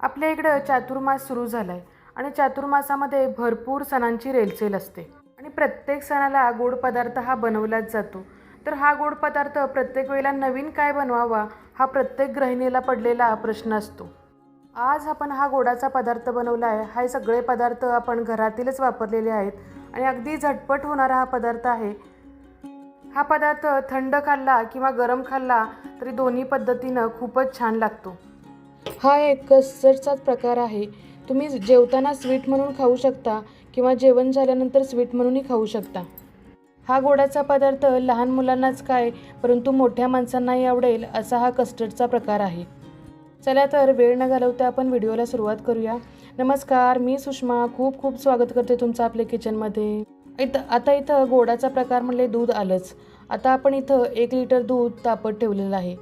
आपल्या इकडं चातुर्मास सुरू झाला आहे आणि चातुर्मासामध्ये भरपूर सणांची रेलचेल असते. आणि प्रत्येक सणाला गोड पदार्थ हा बनवलाच जातो. तर हा गोड पदार्थ प्रत्येक वेळेला नवीन काय बनवावा हा प्रत्येक गृहिणीला पडलेला प्रश्न असतो. आज आपण हा गोडाचा पदार्थ बनवला आहे हा सगळे पदार्थ आपण घरातीलच वापरलेले आहेत आणि अगदी झटपट होणारा हा पदार्थ आहे. हा पदार्थ थंड खाल्ला किंवा गरम खाल्ला तरी दोन्ही पद्धतीनं खूपच छान लागतो. हा एक कस्टर्डचाच प्रकार आहे. तुम्ही जेवताना स्वीट म्हणून खाऊ शकता किंवा जेवण झाल्यानंतर स्वीट म्हणूनही खाऊ शकता. हा गोडाचा पदार्थ लहान मुलांनाच काय परंतु मोठ्या माणसांनाही आवडेल असा हा कस्टर्डचा प्रकार आहे. चला तर वेळ न घालवता आपण व्हिडिओला सुरुवात करूया. नमस्कार मी सुषमा. खूप खूप स्वागत करते तुमचं आपल्या किचनमध्ये. इथं आता इथं गोडाचा प्रकार म्हणले दूध आलंच. आता आपण इथं एक लिटर दूध तापत ठेवलेलं आहे.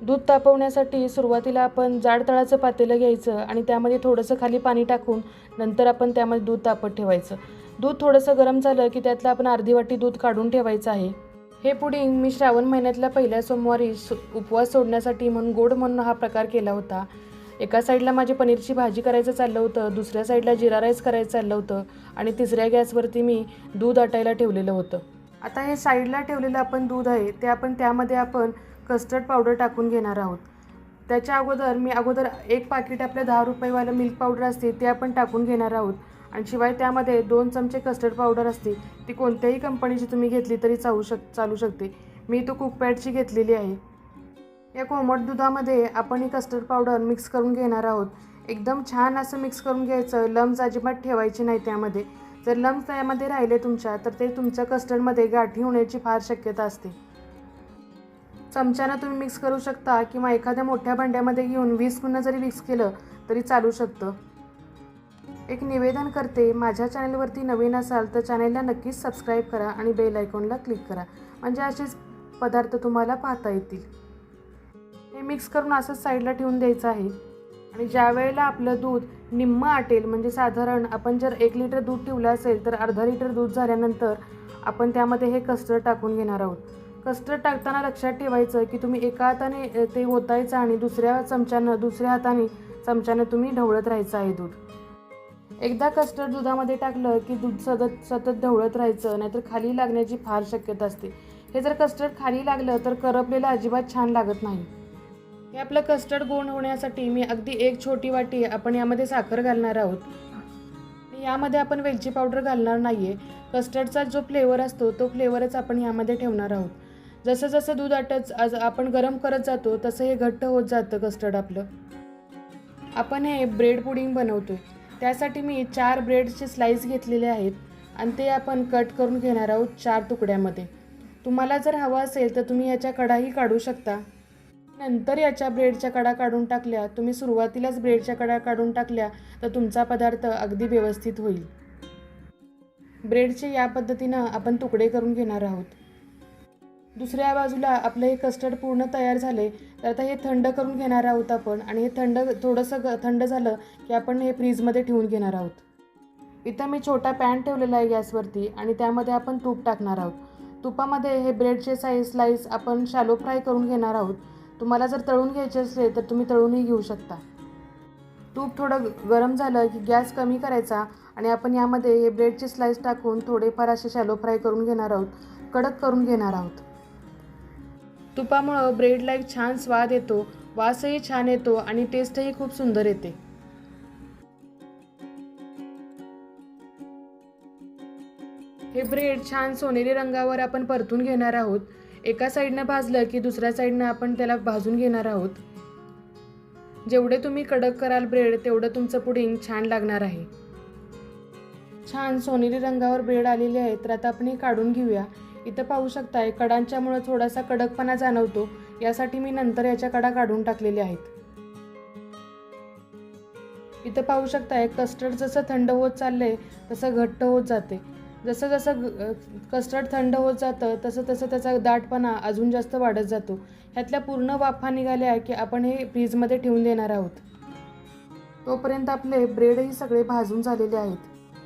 दूध तापवण्यासाठी सुरुवातीला आपण जाड तळाचं पातेलं घ्यायचं आणि त्यामध्ये थोडंसं खाली पाणी टाकून नंतर आपण त्यामध्ये दूध तापत ठेवायचं. दूध थोडंसं गरम झालं की त्यातलं आपण अर्धी वाटी दूध काढून ठेवायचं आहे. हे पुडिंग मी श्रावण महिन्यातल्या पहिल्या सोमवारी उपवास सोडण्यासाठी म्हणून गोड म्हणून हा प्रकार केला होता. एका साईडला माझी पनीरची भाजी करायचं चाललं होतं दुसऱ्या साईडला जिरा राईस करायचं चाललं होतं आणि तिसऱ्या गॅसवरती मी दूध आटायला ठेवलेलं होतं. आता हे साईडला ठेवलेलं आपण दूध आहे ते आपण त्यामध्ये आपण कस्टर्ड पावडर टाकून घेणार आहोत. त्याच्या अगोदर मी अगोदर एक पाकिट आपल्या दहा रुपयेवालं मिल्क पावडर असते ते आपण टाकून घेणार आहोत. आणि शिवाय त्यामध्ये दोन चमचे कस्टर्ड पावडर असते ती कोणत्याही कंपनीची तुम्ही घेतली तरी चालू शक चालू शकते. मी तो कुकपॅडची घेतलेली आहे. या कोमट दुधामध्ये आपण ही कस्टर्ड पावडर मिक्स करून घेणार आहोत. एकदम छान असं मिक्स करून घ्यायचं लम्स अजिबात ठेवायची नाही त्यामध्ये. जर लम्स त्यामध्ये राहिले तुमच्या तर ते तुमच्या कस्टर्डमध्ये गाठी होण्याची फार शक्यता असते. चमच्यानं तुम्ही मिक्स करू शकता किंवा एखाद्या मोठ्या भांड्यामध्ये घेऊन वीस पुन्हा जरी मिक्स केलं तरी चालू शकतं. एक निवेदन करते माझ्या चॅनलवरती नवीन असाल तर चॅनलला नक्कीच सबस्क्राईब करा आणि बेल आयकॉनला क्लिक करा. म्हणजे असेच पदार्थ तुम्हाला पाहता येतील. हे मिक्स करून असंच साईडला ठेवून द्यायचं आहे. आणि ज्या वेळेला आपलं दूध निम्म आटेल म्हणजे साधारण आपण जर एक लिटर दूध ठेवलं असेल तर अर्धा लिटर दूध झाल्यानंतर आपण त्यामध्ये हे कस्टर्ड टाकून घेणार आहोत. कस्टर्ड टाकताना लक्षात ठेवायचं की तुम्ही एका हाताने ते ओतायचं आणि दुसऱ्या चमच्यानं दुसऱ्या हाताने चमच्यानं तुम्ही ढवळत राहायचं आहे दूध. एकदा कस्टर्ड दुधामध्ये टाकलं की दूध सतत सतत ढवळत राहायचं नाहीतर खाली लागण्याची फार शक्यता असते. हे जर कस्टर्ड खाली लागलं तर करपलेलं अजिबात छान लागत नाही. हे आपलं कस्टर्ड गोंड होण्यासाठी मी अगदी एक छोटी वाटी आपण यामध्ये साखर घालणार आहोत. यामध्ये आपण वेलची पावडर घालणार नाही आहे कस्टर्डचा जो फ्लेवर असतो तो फ्लेवरच आपण यामध्ये ठेवणार आहोत. जसं जसं दूध आटत आज आपण गरम करत जातो तसं हे घट्ट होत जातं कस्टर्ड आपलं. आपण हे ब्रेड पुडिंग बनवतोय. त्यासाठी मी चार ब्रेडचे स्लाईस घेतलेले आहेत आणि ते आपण कट करून घेणार आहोत चार तुकड्यामध्ये. तुम्हाला जर हवं असेल तर तुम्ही याच्या कडाही काढू शकता. नंतर याच्या ब्रेडच्या कडा काढून टाकल्या तुम्ही सुरुवातीलाच ब्रेडच्या कडा काढून टाकल्या तर तुमचा पदार्थ अगदी व्यवस्थित होईल. ब्रेडचे या पद्धतीनं आपण तुकडे करून घेणार आहोत. दुसऱ्या बाजूला आपलं हे कस्टर्ड पूर्ण तयार झाले तर आता हे थंड करून घेणार आहोत आपण. आणि हे थंड थोडंसं ग थंड झालं की आपण हे फ्रीजमध्ये ठेवून घेणार आहोत. इथं मी छोटा पॅन ठेवलेला आहे गॅसवरती आणि त्यामध्ये आपण तूप टाकणार आहोत. तुपामध्ये हे ब्रेडचे साईज स्लाईस आपण शॅलो फ्राय करून घेणार आहोत. तुम्हाला जर तळून घ्यायचे असले तर तुम्ही तळूनही घेऊ शकता. तूप थोडं गरम झालं की गॅस कमी करायचा आणि आपण यामध्ये हे ब्रेडचे स्लाईस टाकून थोडेफार असे शॅलो फ्राय करून घेणार आहोत. कडक करून घेणार आहोत. तुपामुळं ब्रेडला एक छान स्वाद येतो वासही छान येतो आणि टेस्टही खूप सुंदर येते. हे ब्रेड छान सोनेरी रंगावर आपण परतून घेणार आहोत. एका साईडनं भाजलं की दुसऱ्या साईडनं आपण त्याला भाजून घेणार आहोत. जेवढे तुम्ही कडक कराल ब्रेड तेवढं तुमचं पुडिंग छान लागणार आहे. छान सोनेरी रंगावर ब्रेड आलेले आहे तर आता आपण हे काढून घेऊया. इथं पाहू शकताय कडांच्यामुळं थोडासा कडकपणा जाणवतो. यासाठी मी नंतर याच्या कडा काढून टाकलेल्या आहेत. इथं पाहू शकताय कस्टर्ड जसं थंड होत चाललंय तसं घट्ट होत जाते. जसं जसं कस्टर्ड थंड होत जातं तसं तसं त्याचा दाटपणा अजून जास्त वाढत जातो. ह्यातल्या पूर्ण वाफा निघाल्या की आपण हे फ्रीजमध्ये ठेवून देणार आहोत. तोपर्यंत आपले ब्रेडही सगळे भाजून झालेले आहेत.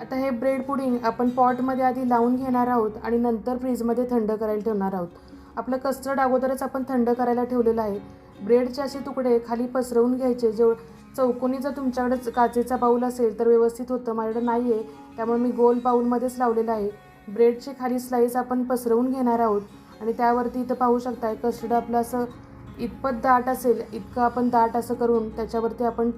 आता हे ब्रेड पुडिंग आपण पॉटमध्ये आधी लावून घेणार आहोत आणि नंतर फ्रीजमध्ये थंड करायला ठेवणार आहोत. आपलं कस्टर्ड अगोदरच आपण थंड करायला ठेवलेलं आहे. ब्रेडचे असे तुकडे खाली पसरवून घ्यायचे. जेव चौकोनी जर तुमच्याकडे काचेचा बाऊल असेल तर व्यवस्थित होतं. माझ्याकडे नाही आहे त्यामुळे मी गोल बाऊलमध्येच लावलेलं आहे. ब्रेडची खाली स्लाईस आपण पसरवून घेणार आहोत. आणि त्यावरती इथं पाहू शकताय कस्टर्ड आपलं असं इतपत दाट असेल इतकं आपण दाट असं करून त्याच्यावरती आपण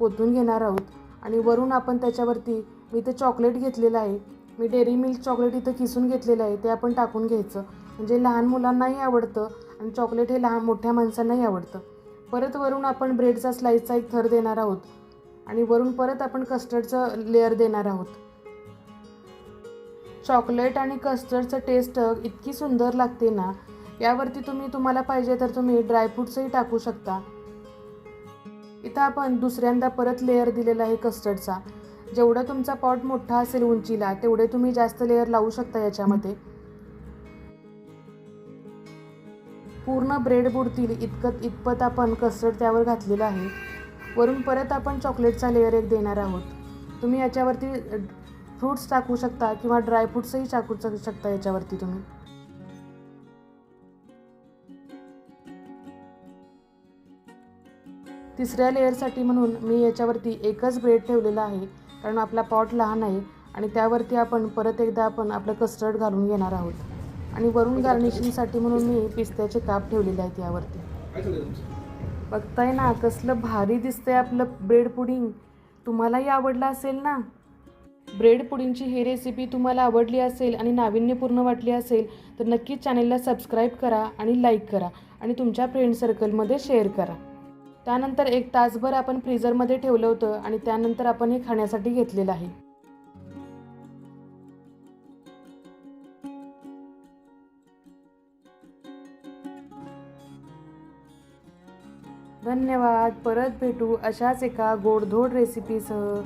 ओतून घेणार आहोत. आणि वरून आपण त्याच्यावरती मी इथं चॉकलेट घेतलेलं आहे. मी डेअरी मिल्क चॉकलेट इथं किसून घेतलेलं आहे. ते आपण टाकून घ्यायचं. म्हणजे लहान मुलांनाही आवडतं आणि चॉकलेट हे लहान मोठ्या माणसांनाही आवडतं. परत वरून आपण ब्रेडचा स्लाईसचा एक थर देणार आहोत. आणि वरून परत आपण कस्टर्डचं लेअर देणार आहोत. चॉकलेट आणि कस्टर्डचं टेस्ट इतकी सुंदर लागते ना यावरती तुम्ही तुम्हाला पाहिजे तर तुम्ही ड्रायफ्रूट्सही टाकू शकता. इथं आपण दुसऱ्यांदा परत लेअर दिलेला आहे कस्टर्डचा जेवढं तुमचा पॉट मोठा असेल उंचीला तेवढे तुम्ही जास्त लेअर लावू शकता याच्यामध्ये. पूर्ण ब्रेड बुडतील इतकं इतपत आपण कस्टर्ड त्यावर घातलेलं आहे. वरून परत आपण चॉकलेटचा लेअर एक देणार आहोत. तुम्ही याच्यावरती फ्रूट्स टाकू शकता किंवा ड्रायफ्रूट्सही टाकू शकता याच्यावरती तुम्ही. तिसऱ्या लेअरसाठी म्हणून मी याच्यावरती एकच ब्रेड ठेवलेला आहे. कारण आपला पॉट लहान आहे आणि त्यावरती आपण परत एकदा आपण आपलं कस्टर्ड घालून घेणार आहोत. आणि वरून गार्निशिंगसाठी म्हणून मी पिस्त्याचे काप ठेवलेले आहेत यावरती. बघताय ना कसलं भारी दिसतंय आपलं ब्रेड पुडिंग तुम्हालाही आवडलं असेल ना? ब्रेड पुडिंगची ही रेसिपी तुम्हाला आवडली असेल आणि नाविन्यपूर्ण वाटली असेल तर नक्कीच चॅनेलला सबस्क्राईब करा आणि लाईक करा आणि तुमच्या फ्रेंड सर्कलमध्ये शेअर करा. त्यानंतर एक तासभर आपण फ्रीझरमध्ये ठेवलं होतं आणि त्यानंतर आपण हे खाण्यासाठी घेतलेलं आहे. धन्यवाद. परत भेटू अशाच एका गोडधोड रेसिपीसह